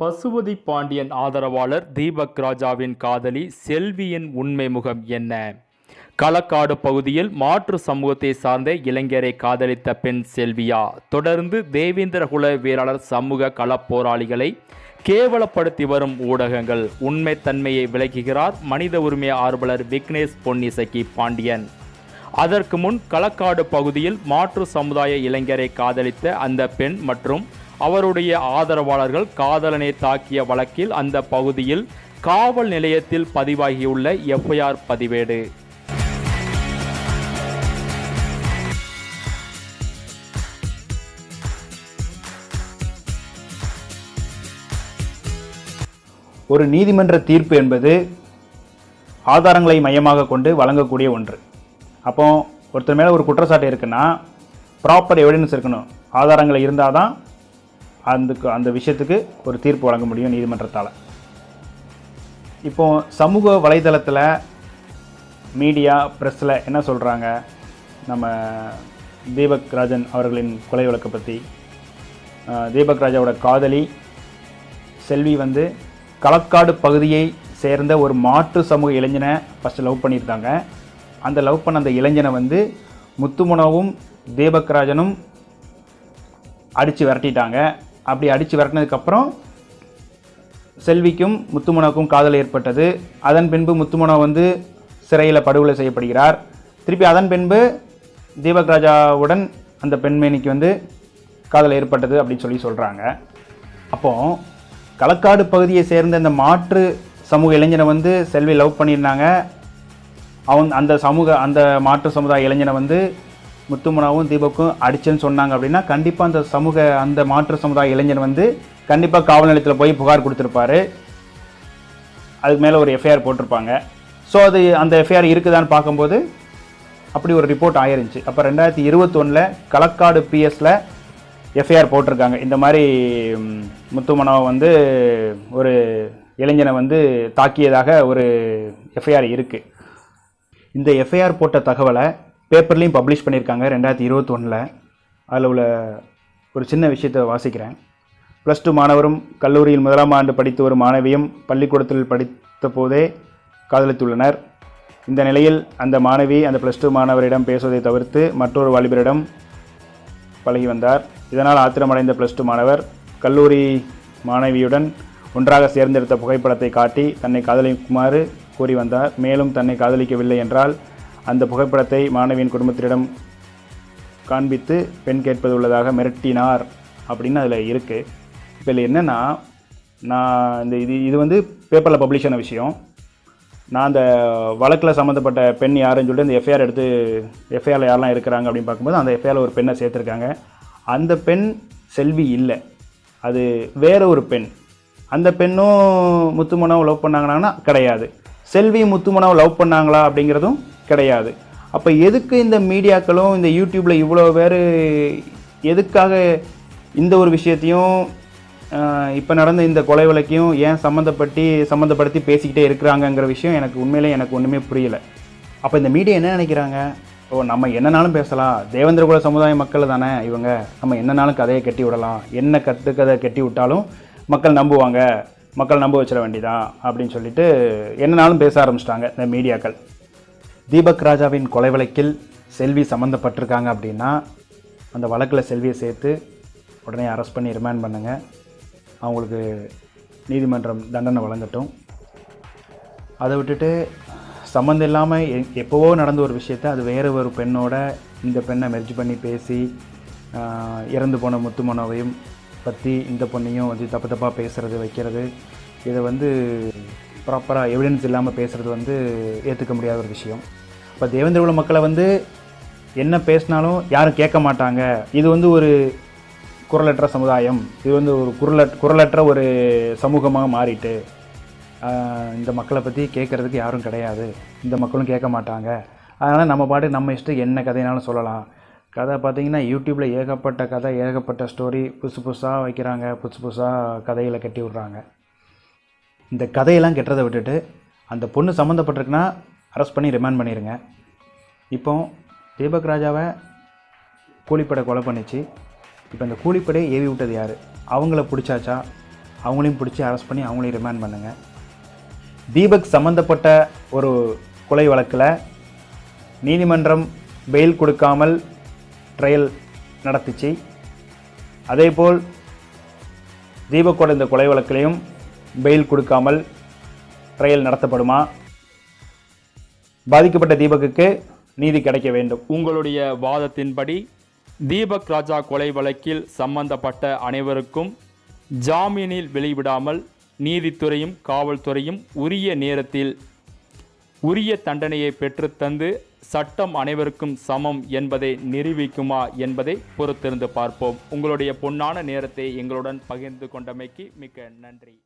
பசுபதி பாண்டியன் ஆதரவாளர் தீபக் ராஜாவின் காதலி செல்வியின் உண்மை முகம் என்ன? களக்காடு பகுதியில் மாற்று சமூகத்தை சார்ந்த இளைஞரை காதலித்த பெண் செல்வியா? தொடர்ந்து தேவேந்திரகுல வீராளர் சமூக களப்போராளிகளை கேவலப்படுத்தி வரும் ஊடகங்கள் உண்மைத்தன்மையை விளக்குகிறார் மனித உரிமை ஆர்வலர் விக்னேஷ் பொன்னிசக்கி பாண்டியன். அதற்கு முன் களக்காடு பகுதியில் மாற்று சமுதாய இளைஞரை காதலித்த அந்த பெண் மற்றும் அவருடைய ஆதரவாளர்கள் காதலனை தாக்கிய வழக்கில் அந்த பகுதியில் காவல் நிலையத்தில் பதிவாகியுள்ள எஃப்ஐஆர் பதிவேடு. ஒரு நீதிமன்ற தீர்ப்பு என்பது ஆதாரங்களை மையமாக கொண்டு வழங்கக்கூடிய ஒன்று. அப்போ ஒருத்தர் மேலே ஒரு குற்றச்சாட்டு இருக்குன்னா ப்ராப்பர் எவிடன்ஸ் இருக்கணும். ஆதாரங்கள் இருந்தால் தான் அந்த அந்த விஷயத்துக்கு ஒரு தீர்ப்பு வழங்க முடியும் நீதிமன்றத்தால். இப்போ சமூக வலைதளத்தில் மீடியா ப்ரெஸ்ஸில் என்ன சொல்கிறாங்க நம்ம தீபக் ராஜன் அவர்களின் கொலை வழக்கை பற்றி தீபக் ராஜாவோட காதலி செல்வி வந்து களக்காடு பகுதியை சேர்ந்த ஒரு மாற்று சமூக இளைஞனை ஃபஸ்ட்டு லவ் பண்ணியிருந்தாங்க அந்த லவ் பண்ண அந்த இளைஞனை வந்து முத்துமுனவும் தீபக்ராஜனும் அடித்து விரட்டிட்டாங்க. அப்படி அடித்து விரட்டினதுக்கப்புறம் செல்விக்கும் முத்துமனோக்கும் காதல் ஏற்பட்டது. அதன் பின்பு முத்துமனோ வந்து சிறையில் படுகொலை செய்யப்படுகிறார். திருப்பி அதன் பின்பு தீபக் ராஜாவுடன் அந்த பெண்மேனிக்கு வந்து காதல் ஏற்பட்டது அப்படின்னு சொல்லி சொல்கிறாங்க அப்போது களக்காடு பகுதியை சேர்ந்த இந்த மாற்று சமூக இளைஞனை வந்து செல்வி லவ் பண்ணியிருந்தாங்க. அவன் அந்த சமூக அந்த மாற்று சமுதாய இளைஞனை வந்து முத்துமுனாவும் தீபக்கும் அடிச்சேன்னு சொன்னாங்க அப்படின்னா கண்டிப்பாக அந்த சமூக அந்த மாற்று சமுதாய இளைஞன் வந்து கண்டிப்பாக காவல் நிலையத்தில் போய் புகார் கொடுத்துருப்பாரு. அதுக்கு மேலே ஒரு எஃப்ஐஆர் போட்டிருப்பாங்க. ஸோ அது அந்த எஃப்ஐஆர் இருக்குதான்னு பார்க்கும்போது அப்படி ஒரு ரிப்போர்ட் ஆயிருந்துச்சு. அப்போ ரெண்டாயிரத்தி இருபத்தொன்னில் களக்காடு பிஎஸ்ல எஃப்ஐஆர் போட்டிருக்காங்க. இந்த மாதிரி ம், வந்து ஒரு இளைஞனை வந்து தாக்கியதாக ஒரு எஃப்ஐஆர் இருக்குது இந்த எஃப்ஐஆர் போட்ட தகவலை பேப்பர்லேயும் பப்ளிஷ் பண்ணியிருக்காங்க ரெண்டாயிரத்தி இருபத்தொன்னில். அதில் உள்ள ஒரு சின்ன விஷயத்தை வாசிக்கிறேன். ப்ளஸ் டூ மாணவரும் கல்லூரியில் முதலாம் ஆண்டு படித்து ஒரு மாணவியும் பள்ளிக்கூடத்தில் படித்த போதே காதலித்துள்ளனர். இந்த நிலையில் அந்த மாணவி அந்த ப்ளஸ் டூ மாணவரிடம் பேசுவதை தவிர்த்து மற்றொரு வாலிபரிடம் பழகி வந்தார். இதனால் ஆத்திரமடைந்த ப்ளஸ் டூ மாணவர் கல்லூரி மாணவியுடன் ஒன்றாக சேர்ந்தெடுத்த புகைப்படத்தை காட்டி தன்னை காதலிக்குமாறு கூறி வந்தார். மேலும் தன்னை காதலிக்கவில்லை என்றால் அந்த புகைப்படத்தை மாணவியின் குடும்பத்தினரிடம் காண்பித்து பெண் கேட்பது உள்ளதாக மிரட்டினார் அப்படின்னு அதில் இருக்குது இப்போ இதில் என்னென்னா நான் இந்த இது இது வந்து பேப்பரில் பப்ளிஷ் ஆன விஷயம். நான் அந்த வழக்கில் சம்மந்தப்பட்ட பெண் யாருன்னு சொல்லிட்டு அந்த எஃப்ஐஆர் எடுத்து எஃப்ஐஆரில் யாரெல்லாம் இருக்கிறாங்க அப்படின்னு பார்க்கும்போது அந்த எஃப்ஐஆரில் ஒரு பெண்ணை சேர்த்துருக்காங்க. அந்த பெண் செல்வி இல்லை. அது வேற ஒரு பெண். அந்த பெண்ணும் முத்துமனோவை லவ் பண்ணாங்கன்னா கிடையாது. செல்வி முத்துமனோவை லவ் பண்ணாங்களா அப்படிங்கிறதும் கிடையாது. அப்போ எதுக்கு இந்த மீடியாக்களும் இந்த யூடியூப்பில் இவ்வளோ பேர் எதுக்காக இந்த ஒரு விஷயத்தையும் இப்போ நடந்த இந்த கொலை வழக்கையும் ஏன் சம்மந்தப்பட்டு சம்மந்தப்படுத்தி பேசிக்கிட்டே இருக்கிறாங்கங்கிற விஷயம் எனக்கு உண்மையிலே எனக்கு ஒன்றுமே புரியல. அப்போ இந்த மீடியா என்ன நினைக்கிறாங்க? ஓ நம்ம என்னனாலும் பேசலாம். தேவேந்திரகுல சமுதாய மக்கள் தானே இவங்க. நம்ம என்னனாலும் கதையை கட்டி விடலாம். என்ன கற்றுக்கதை கட்டி விட்டாலும் மக்கள் நம்புவாங்க. மக்கள் நம்ப வச்சிட வேண்டியதான் அப்படின்னு சொல்லிட்டு என்னனாலும் பேச ஆரம்பிச்சிட்டாங்க இந்த மீடியாக்கள். தீபக் ராஜாவின் கொலை வழக்கில் செல்வி சம்மந்தப்பட்டிருக்காங்க அப்படின்னா அந்த வழக்கில் செல்வியை சேர்த்து உடனே அரெஸ்ட் பண்ணி ரிமாண்ட் பண்ணுங்கள் அவங்களுக்கு நீதிமன்றம் தண்டனை வழங்கட்டும். அதை விட்டுட்டு சம்மந்தம் இல்லாமல் எ- எப்போவோ நடந்த ஒரு விஷயத்தை அது வேறு ஒரு பெண்ணோட இந்த பெண்ணை மெர்ஜ் பண்ணி பேசி இறந்து போன முத்துமனோவையும் பற்றி இந்த பொண்ணையும் வந்து தப்பு தப்பாக பேசுகிறது வைக்கிறது இதை வந்து ப்ராப்பராக எவிடன்ஸ் இல்லாமல் பேசுகிறது வந்து ஏற்றுக்க முடியாத ஒரு விஷயம். இப்போ தேவேந்திரகுல மக்களை வந்து என்ன பேசினாலும் யாரும் கேட்க மாட்டாங்க. இது வந்து ஒரு குரலற்ற சமுதாயம். இது வந்து ஒரு குரல குரலற்ற ஒரு சமூகமாக மாறிட்டு இந்த மக்களை பற்றி கேட்குறதுக்கு யாரும் கிடையாது. இந்த மக்களும் கேட்க மாட்டாங்க. அதனால் நம்ம பாட்டு நம்ம இஷ்டம் என்ன கதைனாலும் சொல்லலாம். கதை பார்த்தீங்கன்னா யூடியூப்பில் ஏகப்பட்ட கதை ஏகப்பட்ட ஸ்டோரி புதுசு புதுசாக வைக்கிறாங்க. புதுசு புதுசாக கதைகளை கட்டி விட்றாங்க. இந்த கதையெல்லாம் கெட்டுறதை விட்டுட்டு அந்த பொண்ணு சம்மந்தப்பட்டிருக்குன்னா அரெஸ்ட் பண்ணி ரிமாண்ட் பண்ணிடுங்க இப்போ தீபக் ராஜாவை கூலிப்படை கொலை பண்ணிச்சு. இப்போ இந்த கூலிப்படையை ஏவி விட்டது யார்? அவங்கள பிடிச்சாச்சா? அவங்களையும் பிடிச்சி அரெஸ்ட் பண்ணி அவங்களையும் ரிமாண்ட் பண்ணுங்கள் தீபக் சம்மந்தப்பட்ட ஒரு கொலை வழக்கில் நீதிமன்றம் பெயில் கொடுக்காமல் ட்ரையல் நடத்துச்சு. அதேபோல் தீபக்கோட இந்த கொலை வழக்கிலையும் பெயில் கொடுக்காமல் ட்ரையல் நடத்தப்படுமா? பாதிக்கப்பட்ட தீபக்குக்கு நீதி கிடைக்க வேண்டும். உங்களுடைய வாதத்தின்படி தீபக் ராஜா கொலை வழக்கில் சம்பந்தப்பட்ட அனைவருக்கும் ஜாமீனில் வெளிவிடாமல் நீதித்துறையும் காவல்துறையும் உரிய நேரத்தில் உரிய தண்டனையை பெற்றுத்தந்து சட்டம் அனைவருக்கும் சமம் என்பதை நிரூபிக்குமா என்பதை பொறுத்திருந்து பார்ப்போம். உங்களுடைய பொன்னான நேரத்தை எங்களுடன் பகிர்ந்து கொண்டமைக்கு மிக்க நன்றி.